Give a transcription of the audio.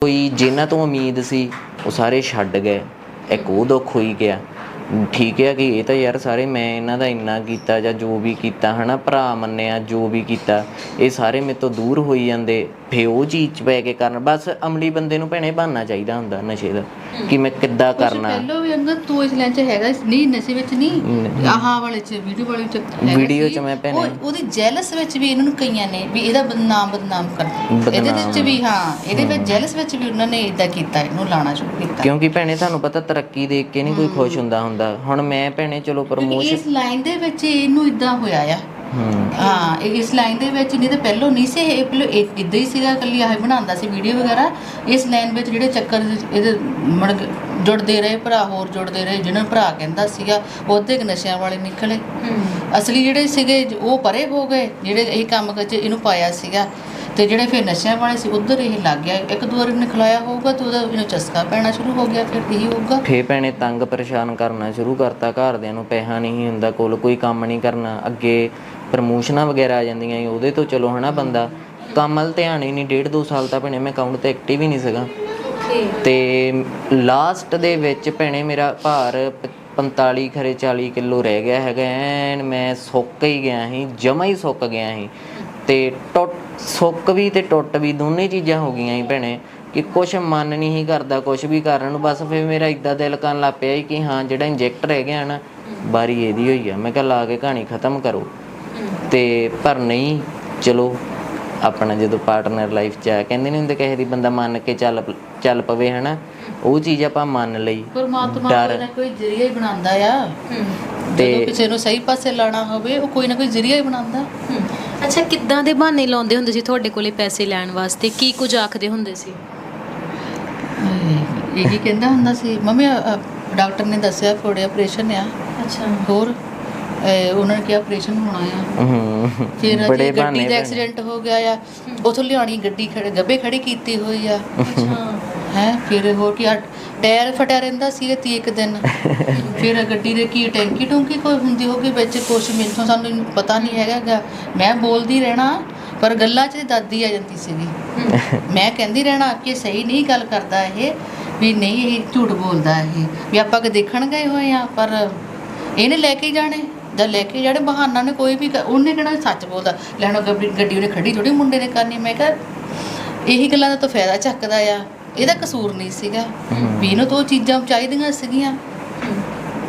ਕੋਈ ਜਿਨ੍ਹਾਂ ਤੋਂ ਉਮੀਦ ਸੀ ਉਹ ਸਾਰੇ ਛੱਡ ਗਏ ਇੱਕ ਉਹ ਦੁੱਖ ਹੋਈ ਗਿਆ। ਠੀਕ ਹੈ ਕਿ ਇਹ ਤਾਂ ਯਾਰ ਸਾਰੇ ਮੈਂ ਇਹਨਾਂ ਦਾ ਇੰਨਾ ਕੀਤਾ ਜਾਂ ਜੋ ਵੀ ਕੀਤਾ ਹਨਾ ਭਰਾ ਮੰਨਿਆ ਜੋ ਵੀ ਕੀਤਾ ਇਹ ਸਾਰੇ ਮੇਰੇ ਤੋਂ ਦੂਰ ਹੋਈ ਜਾਂਦੇ। ਫੇ ਉਹ ਚੀਜ਼ 'ਚ ਪੈ ਕੇ ਕਰਨ। ਬਸ ਅਮਲੀ ਬੰਦੇ ਨੂੰ ਭੈਣੇ ਬਹਾਨਾ ਚਾਹੀਦਾ ਹੁੰਦਾ ਨਸ਼ੇ ਦਾ ਕਿ ਮੈਂ ਕਿੱਦਾਂ ਕਰਨਾ। ਪਹਿਲਾਂ ਵੀ ਅੰਦਰ ਤੂੰ ਇਸ ਲੈਂਚ ਹੈਗਾ ਨਹੀਂ ਨਸ਼ੇ ਵਿੱਚ ਨਹੀਂ। ਆਹ ਵਾਲੇ ਚ ਵੀਡੀਓ ਵਾਲੇ ਚ ਵੀਡੀਓ। ਚ ਮੈਂ ਭੈਣੇ- ਉਹ- ਉਹਦੀ ਜੈਲਸ ਵਿੱਚ ਵੀ ਇਹਨਾਂ ਨੂੰ ਕਈਆਂ ਨੇ ਵੀ ਇਹਦਾ ਬਦਨਾਮ ਬਦਨਾਮ ਕਰ ਇਹਦੇ ਵਿੱਚ। ਵੀ ਹਾਂ ਇਹਦੇ ਵਿੱਚ ਜੈਲਸ ਵਿੱਚ ਵੀ ਉਹਨਾਂ ਨੇ ਇਦਾਂ ਕੀਤਾ ਇਹਨੂੰ ਲਾਣਾ ਸ਼ੁਰੂ ਕੀਤਾ। ਕਿਉਂਕਿ ਭੈਣੇ ਤੁਹਾਨੂੰ ਪਤਾ ਤਰੱਕੀ ਦੇਖ ਕੇ ਨਹੀਂ ਕੋਈ ਖੁਸ਼ ਹੁੰਦਾ। ਹੁੰਦਾ। ਹੁਣ ਮੈਂ ਭੈਣੇ ਚਲੋ ਕਿਉਂਕਿ ਪ੍ਰਮੋਸ਼ਨ ਇਸ ਲਾਈਨ ਦੇ ਵਿੱਚ ਇਹਨੂੰ ਇਦਾਂ ਹੋਇਆ ਆ। ਹੂੰ। ਹਾਂ ਇਹ ਇਸ ਲਾਈਨ ਦੇ ਵਿੱਚ ਨਹੀਂ ਤਾਂ ਪਹਿਲਾਂ ਨਹੀਂ ਸੀ ਇਹ ਪਹਿਲਾਂ ਇਦਾਂ ਹੀ ਸੀਗਾ ਕੱਲੀ ਆਹ ਬਣਾਉਂਦਾ ਸੀ ਵੀਡੀਓ ਵਗੈਰਾ। ਇਸ ਲਾਈਨ ਵਿੱਚ ਜਿਹੜੇ ਚੱਕਰ ਇਹਦੇ ਮੜ ਜੁੜਦੇ ਰਹੇ ਭਰਾ ਹੋਰ ਜੁੜਦੇ ਰਹੇ ਜਿਹਨਾਂ ਨੂੰ ਭਰਾ ਕਹਿੰਦਾ ਸੀਗਾ ਉਹਦੇ ਕੁ ਨਸ਼ਿਆਂ ਵਾਲੇ ਨਿਕਲੇ। ਅਸਲੀ ਜਿਹੜੇ ਸੀਗੇ ਜ- ਉਹ ਪਰੇ ਹੋ ਗਏ ਜਿਹੜੇ ਇਹ ਕੰਮ ਵਿੱਚ ਇਹਨੂੰ ਪਾਇਆ ਸੀਗਾ। ਤੇ ਜਿਹੜੇ ਫਿਰ ਨਸ਼ਿਆਂ ਵਾਲੇ ਸੀ ਉਧਰ ਇਹ ਲੱਗ ਗਿਆ। ਇੱਕ ਦੋ ਵਾਰ ਨਿਕਲਾਇਆ ਹੋਊਗਾ ਤੇ ਉਹਦਾ ਇਹਨੂੰ ਚਸਕਾ ਪੈਣਾ ਸ਼ੁਰੂ ਹੋ ਗਿਆ ਫਿਰ ਇਹੀ ਹੋਊਗਾ। ਫੇ ਭੈਣੇ ਤੰਗ ਪਰੇਸ਼ਾਨ ਕਰਨਾ ਸ਼ੁਰੂ ਕਰਤਾ ਘਰਦਿਆਂ ਨੂੰ ਪੈਸਾ ਨਹੀਂ ਹੁੰਦਾ ਕੋਲ ਕੋਈ ਕੰਮ ਨਹੀਂ ਕਰਨਾ। ਅੱਗੇ ਪ੍ਰਮੋਸ਼ਨਾਂ ਵਗੈਰਾ ਆ ਜਾਂਦੀਆਂ ਸੀ, ਉਹਦੇ ਤੋਂ ਚਲੋ ਹਨਾ ਬੰਦਾ। ਕੰਮ ਵੱਲ ਧਿਆਨ ਹੀ ਨਹੀਂ ਡੇਢ ਦੋ ਸਾਲ ਤਾਂ ਭੈਣੇ ਮੈਂ ਅਕਾਊਂਟ ਤੇ ਐਕਟਿਵ ਹੀ ਨਹੀਂ ਸੀਗਾ। ਤੇ ਲਾਸਟ ਦੇ ਵਿੱਚ ਭੈਣੇ ਮੇਰਾ ਭਾਰ ਪ- 45 ਖਰੇ 40 ਕਿਲੋ ਰਹਿ ਗਿਆ ਹੈਗਾ ਐਨ ਮੈਂ ਸੁੱਕ ਹੀ ਗਿਆ ਸੀ ਜਮਾ ਹੀ ਸੁੱਕ ਗਿਆ ਸੀ। ਤੇ ਟੁੱਟ ਸੁੱਕ ਵੀ ਤੇ ਟੁੱਟ ਵੀ ਦੋਨੇ ਚੀਜ਼ਾਂ ਹੋ ਗਈਆਂ ਸੀ ਭੈਣੇ ਕਿ ਕੁਛ ਮਨ ਨਹੀਂ ਹੀ ਕਰਦਾ ਕੁਛ ਵੀ ਕਰਨ ਨੂੰ ਬਸ ਫਿਰ ਮੇਰਾ ਇਦਾਂ ਦਿਲ ਕਰਨ ਲੱਗ ਪਿਆ ਕਿ ਹਾਂ ਜਿਹੜਾ ਇੰਜੈਕਟਰ ਹੈਗਾ ਹੈ ਨਾ ਬਾਰੀ ਇਹਦੀ ਹੋਈ ਆ। ਮੈਂ ਕਿਹਾ ਲਾ ਕੇ ਕਹਾਣੀ ਖਤਮ ਕਰੋ। ਤੇ ਪਰ ਨਹੀਂ ਚਲੋ ਆਪਣਾ ਜਦੋਂ ਪਾਰਟਨਰ ਲਾਈਫ ਚ ਆ ਕਹਿੰਦੇ ਨਹੀਂ ਹੁੰਦੇ ਕਿਸੇ ਦੀ ਬੰਦਾ ਮੰਨ ਕੇ ਚੱਲ ਚੱਲ ਪਵੇ ਹਨਾ? ਉਹ ਚੀਜ਼ ਆਪਾਂ ਮੰਨ ਲਈ। ਪਰਮਾਤਮਾ। ਕੋਈ ਨਾ ਕੋਈ ਜ਼ਰੀਆ ਹੀ ਬਣਾਉਂਦਾ ਆ। ਤੇ- ਜਦੋਂ ਕਿਸੇ ਨੂੰ ਸਹੀ ਪਾਸੇ ਲਾਣਾ ਹੋਵੇ ਉਹ ਕੋਈ ਨਾ ਕੋਈ ਜ਼ਰੀਆ ਹੀ ਬਣਾਉਂਦਾ। ਅੱਛਾ ਕਿੱਦਾਂ ਦੇ ਬਹਾਨੇ ਲਾਉਂਦੇ ਹੁੰਦੇ ਸੀ ਤੁਹਾਡੇ ਕੋਲੇ ਪੈਸੇ ਲੈਣ ਵਾਸਤੇ? ਕੀ ਕੁਝ ਆਖਦੇ ਹੁੰਦੇ ਸੀ? ਇਹ ਕੀ ਕਹਿੰਦਾ ਹੁੰਦਾ ਸੀ ਮੰਮੀ ਅ, ਡਾਕਟਰ ਨੇ ਦੱਸਿਆ ਫੋੜੇ ਆਪਰੇਸ਼ਨ ਆ। ਅੱਛਾ। ਹੋਰ? ਉਹਨਾਂ ਨੇ ਕਿਹਾ ਆਪਰੇਸ਼ਨ ਹੋਣਾ ਆ। ਹੂੰ। ਫਿਰ ਬੜੇ ਅਜੀ ਬਹਾਨੇ ਗੱਡੀ ਦਾ। ਐਕਸੀਡੈਂਟ ਹੋ ਗਿਆ ਆ। ਉਥੋਂ ਲਿਆਣੀ ਗੱਡੀ ਖੜੇ ਗੱਬੇ ਖੜੀ ਕੀਤੀ ਹੋਈ ਆ। ਅੱਛਾ। ਹੈ ਫਿਰ ਹੋਰ ਕੀ ਆ, ਟਾਇਰ ਫਟਿਆ ਰਹਿੰਦਾ ਸੀ ਤੇ ਇੱਕ ਦਿਨ। ਫਿਰ ਗੱਡੀ ਦੇ ਕੀ ਟੈਂਕੀ ਟੁੰਕੀ ਕੋਈ ਹੁੰਦੀ ਹੋਗੀ ਵਿੱਚ ਕੁਛ ਮੈਨੂੰ ਸਾਨੂੰ ਪਤਾ ਨਹੀਂ ਹੈਗਾ ਮੈਂ ਬੋਲਦੀ ਰਹਿਣਾ, ਪਰ ਗੱਲਾਂ 'ਚ ਦਾਦੀ ਆ ਜਾਂਦੀ ਸੀਗੀ। ਮੈਂ ਕਹਿੰਦੀ ਰਹਿਣਾ ਕਿ ਸਹੀ ਨਹੀਂ ਗੱਲ ਕਰਦਾ ਇਹ, ਵੀ ਨਹੀਂ ਇਹ ਝੂਠ ਬੋਲਦਾ ਇਹ, ਵੀ ਆਪਾਂ ਕਿ ਦੇਖਣ ਗਏ ਹੋਏ ਆ, ਪਰ ਇਹਨੇ ਲੈ ਕੇ ਜਾਣੇ, ਜਾਂ ਲੈ ਕੇ ਜਾਣੇ ਬਹਾਨਾ ਨੇ ਕੋਈ ਵੀ ਉਹਨੇ ਕਿਹੜਾ ਸੱਚ ਬੋਲਦਾ? ਲੈਣ ਗੱਡੀ ਗੱਡੀ ਉਹਨੇ ਖੜੀ ਥੋੜੀ ਮੁੰਡੇ ਨੇ ਕਰਨੀ, ਮੈਂ ਕਿਹਾ ਇਹੀ ਗੱਲਾਂ ਦਾ ਤਾਂ ਫਾਇਦਾ ਚੱਕਦਾ ਆ। ਇਹਦਾ ਕਸੂਰ ਨਹੀਂ ਸੀਗਾ। ਵੀ ਇਹਨੂੰ ਤਾਂ ਉਹ ਚੀਜ਼ਾਂ ਚਾਹੀਦੀਆਂ ਸੀਗੀਆਂ।